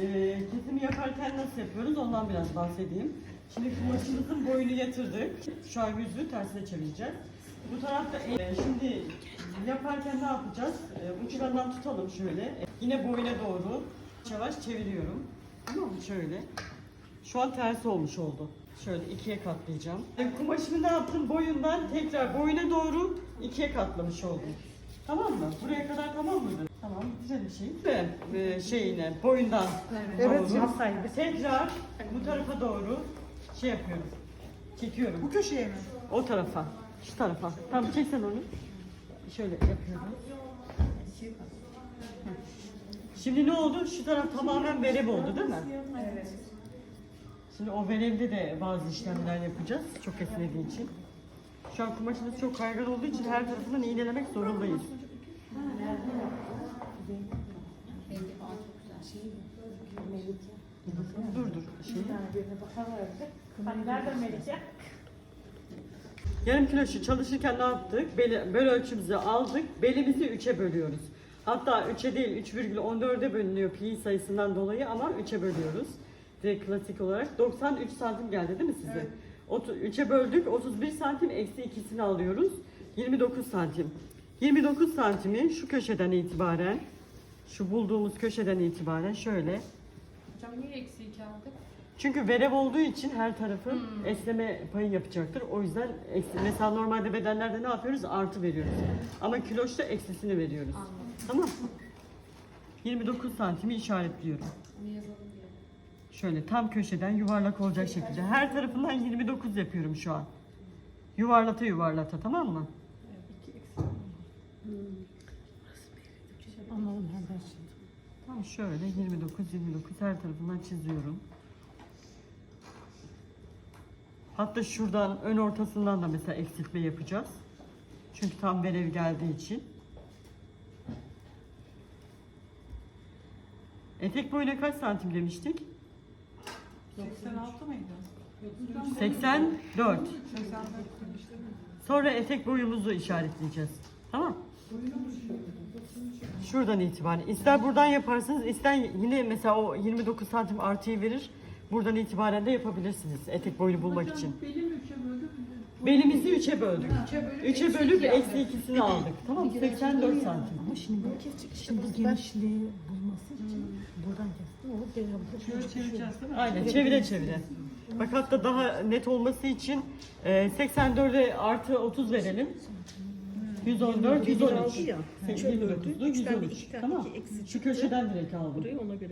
Ee, kesimi yaparken nasıl yapıyoruz ondan biraz bahsedeyim. Şimdi kumaşımızın boyunu yatırdık. Şu an yüzü tersine çevireceğiz. Bu tarafta e, şimdi yaparken ne yapacağız? E, uçlarından tutalım şöyle. E, yine boyuna doğru yavaş çeviriyorum. Tamam mı? Şöyle. Şu an tersi olmuş oldu. Şöyle ikiye katlayacağım. E, kumaşımı ne yaptım? Boyundan tekrar boyuna doğru ikiye katlamış oldum. Tamam mı? Buraya kadar tamam mıdır? Tamam, güzel bir şey. Ve e, şeyine, boyundan Evet, doğru. yapsaydı. Tekrar bu tarafa doğru şey yapıyorum. Çekiyorum. Bu köşeye mi? O tarafa. Şu tarafa. Tamam çeksen onu. Şöyle yapıyorum. Hı. Şimdi ne oldu? Şu taraf tamamen verev oldu değil mi? Evet. Şimdi o verevde de bazı işlemler yapacağız. Çok esnediği için. Şu an kumaşımız çok kaygan olduğu için her tarafından iğnelemek zorundayız. Dur dur. Şey. Hani nereden Melike? Yarım kilo şu çalışırken ne yaptık? Beli, böl ölçümüzü aldık. Belimizi 3'e bölüyoruz. Hatta 3'e değil 3,14'e bölünüyor pi sayısından dolayı ama 3'e bölüyoruz. Direkt klasik olarak. 93 santim geldi değil mi size? Evet. 3'e böldük. 31 santim eksi ikisini alıyoruz. 29 santim. 29 santimi şu köşeden itibaren şu bulduğumuz köşeden itibaren şöyle Hocam niye eksi iki aldık? çünkü verev olduğu için her tarafı Hmm. esneme payı yapacaktır. O yüzden eksi. Mesela normalde bedenlerde ne yapıyoruz? Artı veriyoruz. Ama kiloçta eksisini veriyoruz. Anladım. Tamam. 29 santimi işaretliyorum. Ne yazalım diye. Şöyle tam köşeden yuvarlak olacak şekilde. Her tarafından 29 yapıyorum şu an. Yuvarlata yuvarlata tamam mı? Anladım her şey. Tam şöyle 29 29 her tarafından çiziyorum. Hatta şuradan ön ortasından da mesela eksiltme yapacağız. Çünkü tam verev geldiği için. Etek boyuna kaç santim demiştik? 86 mıydı? 84. 84 demiştim. Sonra etek boyumuzu işaretleyeceğiz. Tamam? Şuradan itibaren. İster buradan yaparsınız, ister yine mesela o 29 santim artıyı verir. Buradan itibaren de yapabilirsiniz etek boyunu bulmak için. Belimizi 3'e böldük. 3'e bölüp eksi ikisini aldık. Tamam mı? 84 santim. Ama şimdi bu şimdi bu genişliği bulması için buradan kestim. O Şöyle çevireceğiz değil mi? Aynen çevire çevire. Bak hatta daha net olması için e, 84'e artı 30 verelim. 114, 113. ya. 29'lu 113. Tamam. Şu köşeden direkt aldım. Burayı ona göre